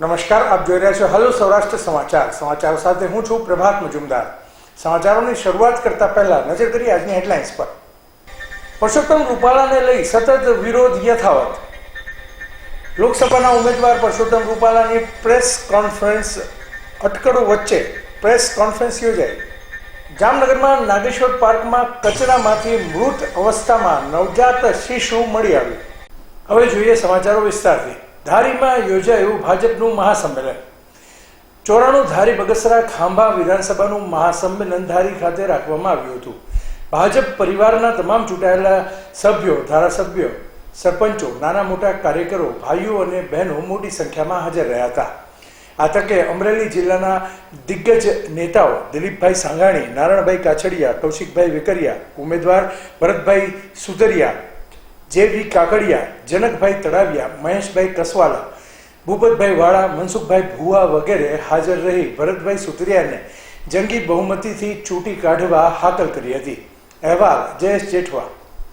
નમસ્કાર, આપ જોઈ રહ્યા છો હલો સૌરાષ્ટ્ર સમાચાર. સમાચારો સાથે હું છું પ્રભાત મજુમદાર. સમાચારોની શરૂઆત કરતા પહેલા નજર કરી આજની હેડલાઇન્સ પર. પરસોત્તમ રૂપાલાને લઈ સતત વિરોધ યથાવત. લોકસભાના ઉમેદવાર પરસોત્તમ રૂપાલાની પ્રેસ કોન્ફરન્સ અટકળો વચ્ચે પ્રેસ કોન્ફરન્સ યોજાઈ. જામનગરમાં નાગેશ્વર પાર્કમાં કચરામાંથી મૃત અવસ્થામાં નવજાત શિશુ મળી આવ્યું. હવે જોઈએ સમાચારો વિસ્તારથી. ધારીમાં યોજાયું ભાજપનું મહાસંમેલન. ચોરાણું ધારી બગસરા ખાંભા વિધાનસભાનું મહાસંમેલન ધારી ખાતે રાખવામાં આવ્યું હતું. ભાજપ પરિવારના તમામ ચૂંટાયેલા સભ્યો, ધારાસભ્યો, સરપંચો, નાના મોટા કાર્યકરો, ભાઈઓ અને બહેનો મોટી સંખ્યામાં હાજર રહ્યા હતા. આ તકે અમરેલી જિલ્લાના દિગ્ગજ નેતાઓ દિલીપભાઈ સાંગાણી, નારણભાઈ કાછડિયા, કૌશિકભાઈ વેકરિયા, ઉમેદવાર ભરતભાઈ સુતરિયા જે વી કાકડિયા જનકભાઈ તળાવિયા મહેશભાઈ કસવાલા, ભૂપતભાઈ વાળા, મનસુખભાઈ ભુવા વગેરે હાજર રહી ભરતભાઈ સુતરિયાને જંગી બહુમતીથી ચૂંટી કાઢવા હાકલ કરી હતી. અહેવાલ જયેશ જેઠવા.